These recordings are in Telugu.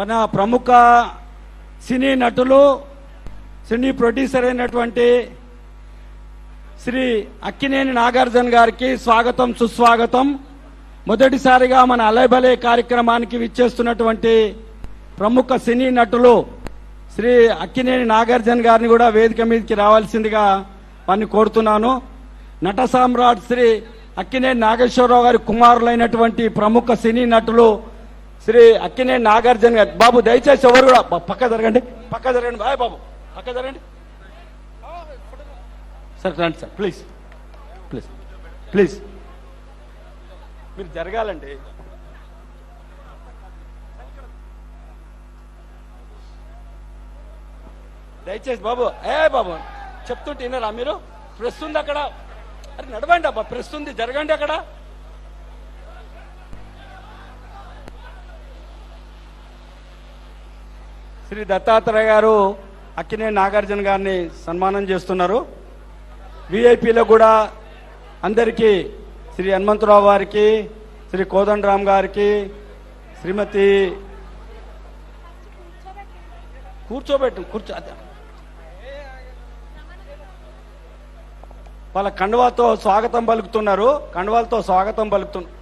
మన ప్రముఖ సినీ నటులు సినీ ప్రొడ్యూసర్ అయినటువంటి శ్రీ అక్కినేని నాగార్జున గారికి స్వాగతం సుస్వాగతం. మొదటిసారిగా మన అలైబలే కార్యక్రమానికి విచ్చేస్తున్నటువంటి ప్రముఖ సినీ నటులు శ్రీ అక్కినేని నాగార్జున గారిని కూడా వేదిక మీదకి రావాల్సిందిగా వారిని కోరుతున్నాను. నట సామ్రాట్ శ్రీ అక్కినేని నాగేశ్వరరావు గారి కుమారులైనటువంటి ప్రముఖ సినీ నటులు శ్రీ అక్కినేని నాగార్జున గారు. బాబు దయచేసి ఎవరు కూడా పక్క జరగండి. పక్క జరగండి. బాయ్ బాబు పక్క జరగండి. సార్ రండి సార్ ప్లీజ్. ప్లీజ్. ప్లీజ్. మీరు జరగాలండి. దయచేసి బాబు ఏ బాబు చెప్తుంటే వినరా మీరు? ప్రెస్ ఉంది అక్కడ. అరే నడవండి అబ్బా ప్రెస్ ఉంది జరగండి అక్కడ. శ్రీ దత్తాత్రేయ గారు అక్కినే నాగార్జున గారిని సన్మానం చేస్తున్నారు. విఐపీలో కూడా అందరికీ శ్రీ హనుమంతరావు గారికి శ్రీ కోదండరామ్ గారికి శ్రీమతి కూర్చోబెట్టు కూర్చో వాళ్ళ కండువాతో స్వాగతం పలుకుతున్నారు. కండువాలతో స్వాగతం పలుకుతున్నారు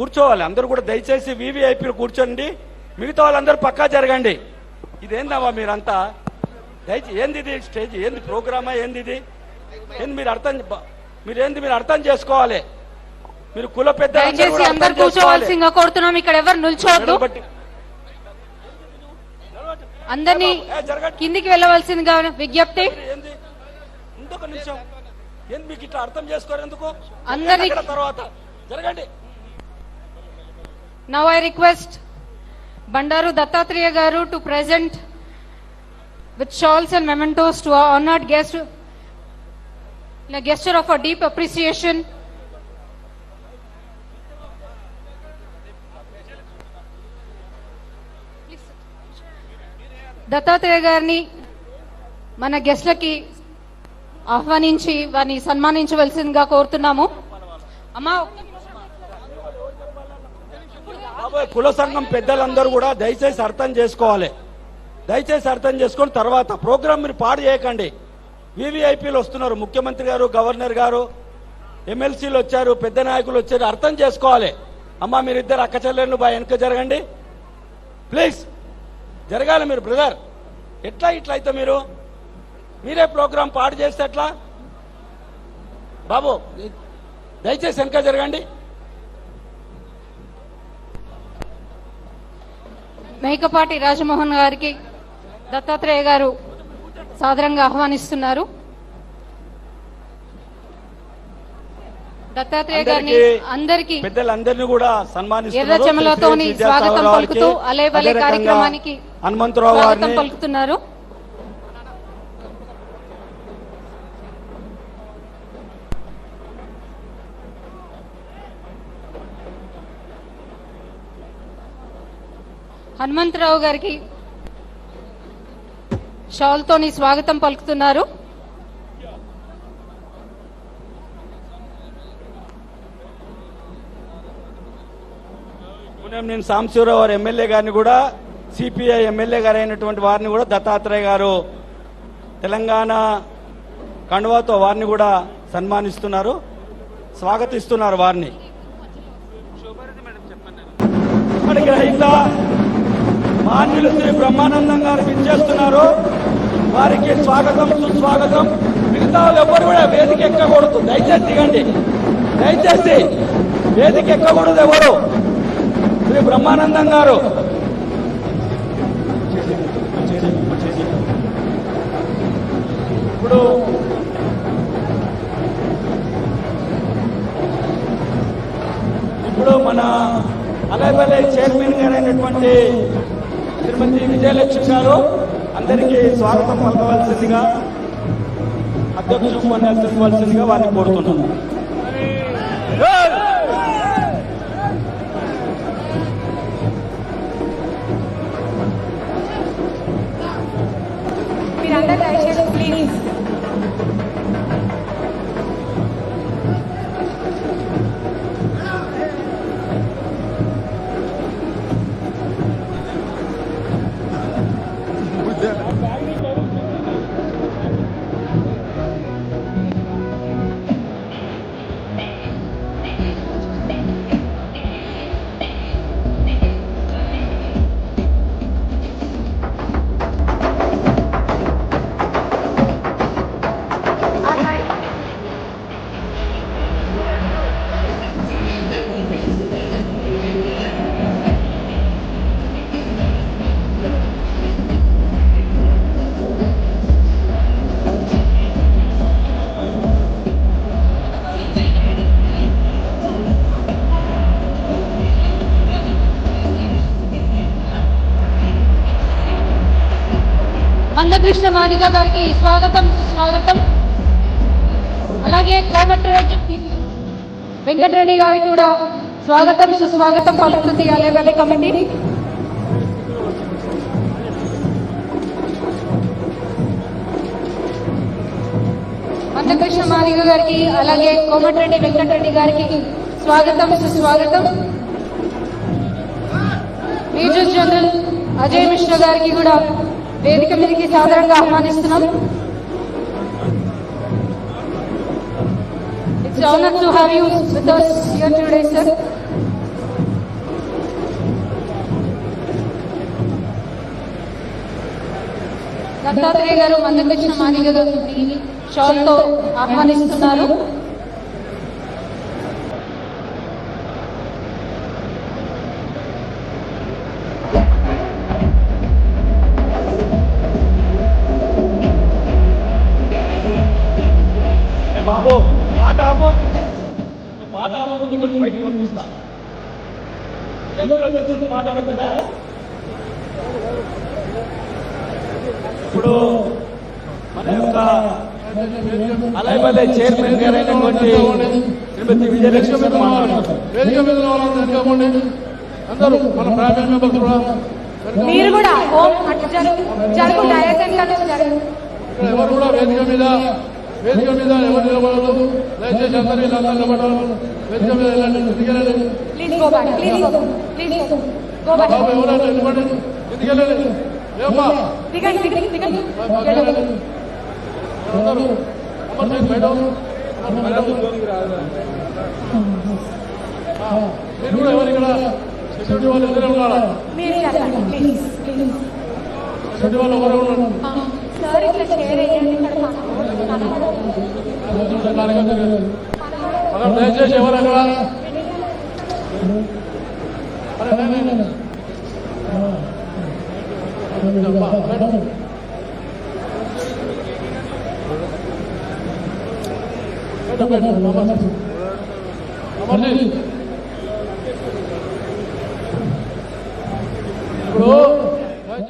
కూర్చోవాలి. అందరూ కూడా దయచేసి వివిఐపీలు కూర్చోండి. మిగతా వాళ్ళందరూ పక్కా జరగండి. ఇదేందమ్మా మీరంతా? దయచేసి ఏంది ఇది స్టేజ్? ఏంది ప్రోగ్రామా? ఏంది ఇది? ఏంది మీరు అర్థం మీరేంది మీరు అర్థం చేసుకోవాలి. మీరు కుల పెద్ద అందరు కూర్చోవాల్సిందిగా కోరుతున్నాం. ఇక్కడ ఎవరు నిల్చోవద్దు. అందరినీ కిందికి వెళ్ళవలసిందిగా విజ్ఞప్తి. ఇంకొక నిమిషం. ఏంది మీకు ఇట్లా అర్థం చేసుకోరు ఎందుకు? అక్కడ తర్వాత. జరగండి. Now I request Bandaru Dattatreya garu to present with shawls and mementos to honoured guest gesture of gesture of a Dattatreya గారిని మన గెస్ట్లకి ఆహ్వానించి వారిని సన్మానించవలసిందిగా కోరుతున్నాము అమ్మా కుల సంఘం పెద్దలందరూ కూడా దయచేసి అర్థం చేసుకోవాలి. దయచేసి అర్థం చేసుకొని తర్వాత ప్రోగ్రామ్ మీరు పాడు చేయకండి. వివిఐపీలు వస్తున్నారు. ముఖ్యమంత్రి గారు గవర్నర్ గారు ఎమ్మెల్సీలు వచ్చారు పెద్ద నాయకులు వచ్చారు. అర్థం చేసుకోవాలి. అమ్మా మీరిద్దరు అక్క చెల్లెళ్ళు బా వెనక జరగండి. ప్లీజ్ జరగాలి మీరు బ్రదర్. ఎట్లా ఇట్లా అయితే మీరు? మీరే ప్రోగ్రామ్ పాడు చేస్తే ఎట్లా? బాబు దయచేసి వెనక జరగండి. మేకపాటి రాజమోహన్ గారికి దత్తాత్రేయ గారు సాదరంగా ఆహ్వానిస్తున్నారు దత్తాత్రేయ గారిని అందరికీ- పెద్దలందరినీ కూడా సన్మానిస్తున్నారు. ఎర్ర చెమలతోని శ్రీ విద్యాసాగర్ స్వాగతం పలుకుతూ రకంగా కార్యక్రమానికి హనుమంతరావు గారిని పలుకుతున్నారు హనుమంతరావు గారికి షాల్తోని స్వాగతం పలుకుతున్నారు. నేను సాంబశివరావు గారు ఎమ్మెల్యే గారిని కూడా సిపిఐ ఎమ్మెల్యే గారు అయినటువంటి వారిని కూడా దత్తాత్రేయ గారు తెలంగాణ కండువాతో వారిని కూడా సన్మానిస్తున్నారు స్వాగతిస్తున్నారు వారిని. ఇక్కడికి రహిత మాన్యులు శ్రీ బ్రహ్మానందం గారు విచ్చేస్తున్నారు వారికి స్వాగతం సుస్వాగతం. మిగతా వాళ్ళు ఎవ్వరు కూడా వేదిక ఎక్కకూడదు. దయచేసి దిగండి. దయచేసి వేదిక ఎక్కకూడదు ఎవరు? శ్రీ బ్రహ్మానందం గారు. ఇప్పుడు ఇప్పుడు మన అలైబలై చైర్మన్ గారైనటువంటి అయినటువంటి శ్రీమతి విజయలక్ష్మి గారు అందరికీ స్వాగతం పలకవలసిందిగా అధ్యక్షుడు ఉపన్యాసించవలసిందిగా వారిని కోరుతున్నాను. మీరందరూ దయచేసి ప్లీజ్ మందకృష్ణ మాదిగ గారికి స్వాగతం సుస్వాగతం. అలాగే కోమటిరెడ్డి వెంకటరెడ్డి గారికి కూడా స్వాగతం సుస్వాగతం పలుకుతుంది. అలాగే కమిటీ మందకృష్ణ మాదిగ గారికి అలాగే కోమటిరెడ్డి వెంకటరెడ్డి గారికి స్వాగతం సుస్వాగతం. మేజర్ జనరల్ అజయ్ మిశ్రా గారికి కూడా వేదిక మీదకి సాధారణంగా ఆహ్వానిస్తున్నాం. It's honour to have you with us here today sir Dattatreya garu Mandakrishna Madiga గారిని షాల్తో ఆహ్వానిస్తున్నారు. ఇప్పుడు మన యొక్క అలాగే చైర్మన్ గారైనటువంటి శ్రీమతి విజయలక్ష్మి గారు మాట్లాడుతున్నారు వేదిక మీద వెనకమ్మండి. అందరూ మన ఫ్యామిలీ మెంబర్స్ కూడా. మీరు కూడా జరుగు జరుగు డైరెక్ట్ ఎవరు కూడా వేదిక మీద వేదిక మీద ఎవరు నిలబడదు దయచేసి అందరూ వీళ్ళందరూ నిలబడాలి వేదిక మీద గో బ్యాక్ బాబు ఎవరైనా నిలబడి దిగలండి ఏమ్మా అందరూ అమర్ సింగ్ మేడం. మీరు కూడా ఎవరు ఇక్కడ? సెక్యూరిటీ వాళ్ళు ఉన్నారా? సెక్యూరిటీ ఎవరు ఉన్నారు? మనం దయచేసి ఎవరన్నా ఇప్పుడు